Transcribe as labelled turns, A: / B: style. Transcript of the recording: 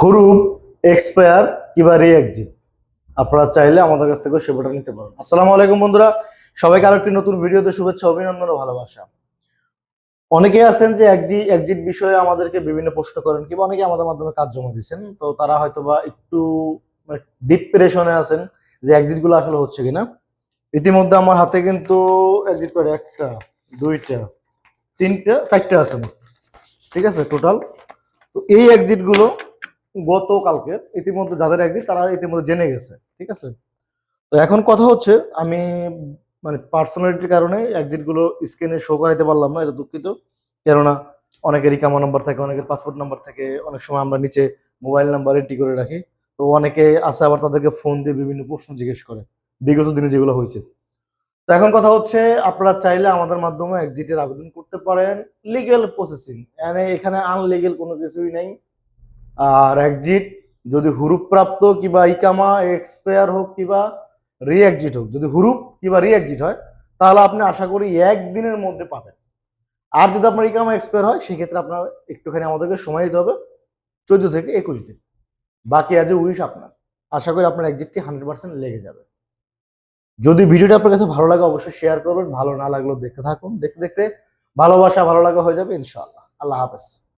A: হুরুপ, expire কিংবা রিএক্সিট আপনারা চাইলে আমাদের কাছ থেকে সেবাটা নিতে পারেন আসসালামু আলাইকুম বন্ধুরা, সবাইকে আরও একটি নতুন ভিডিওতে শুভেচ্ছা, অভিনন্দন ও ভালোবাসা। অনেকে আছেন যে একডি, একজিট বিষয়ে আমাদেরকে বিভিন্ন প্রশ্ন করেন কিংবা অনেকে আমাদের মাধ্যমে কাজ জমা দিচ্ছেন তো তারা হয়তো বা একটু ডিপ্রেশনে আছেন যে এক্সিটগুলো আসলে হচ্ছে কিনা। ইতিমধ্যে আমার হাতে কিন্তু এক্সিট করে একটা, দুইটা, তিনটা, চারটা আছে। ঠিক আছে টোটাল তো এই এক্সিটগুলো গতকালকে ইতিমধ্যে যাদের এক্সিট তারা ইতিমধ্যে জেনে গেছে, ঠিক আছে? তো এখন কথা হচ্ছে, আমি মানে পার্সোনালিটির কারণে এক্সিটগুলো স্ক্রিনে শো করাইতে পারলাম না, এটা দুঃখিত। কেননা অনেকের ইকামা নাম্বার থাকে, অনেকের পাসপোর্ট নাম্বার থাকে, অনেক সময় আমরা নিচে মোবাইল নাম্বার এন্ট্রি করে রাখি। তো অনেকে আছে আবার তাদেরকে ফোন দিয়ে বিভিন্ন প্রশ্ন জিজ্ঞেস করে, বিগত দিনে যেগুলো হয়েছে। তো এখন কথা হচ্ছে, আপনারা চাইলে আমাদের মাধ্যমে এক্সিটের আবেদন করতে পারেন। লিগেল প্রসেসিং মানে এখানে আনলিগেল কোনো কিছুই নেই। আর এক্সিট যদি হুরুপ প্রাপ্ত কিংবা ইকামা, এক্সপায়ার হোক কিবা, রিএক্সিট হোক, যদি হুরুপ কিবা রিএক্সিট হয়, তাহলে আপনি আশা করি একদিনের মধ্যে পাবেন। আর যদি আপনার ইকামা, এক্সপায়ার হয়, সেক্ষেত্রে আপনার একটুখানি আমাদেরকে সময় দিতে হবে চোদ্দ থেকে একুশ দিন। বাকি আজ উইশ আপনার। আশা করি আপনার এক্সিটটি হান্ড্রেড পার্সেন্ট লেগে যাবে। যদি ভিডিওটা আপনার কাছে ভালো লাগে, অবশ্যই শেয়ার করবেন। ভালো না লাগলেও দেখতে থাকুন। দেখতে দেখতে ভালোবাসা ভালো লাগা হয়ে যাবে, ইনশাআল্লাহ। আল্লাহ হাফেজ।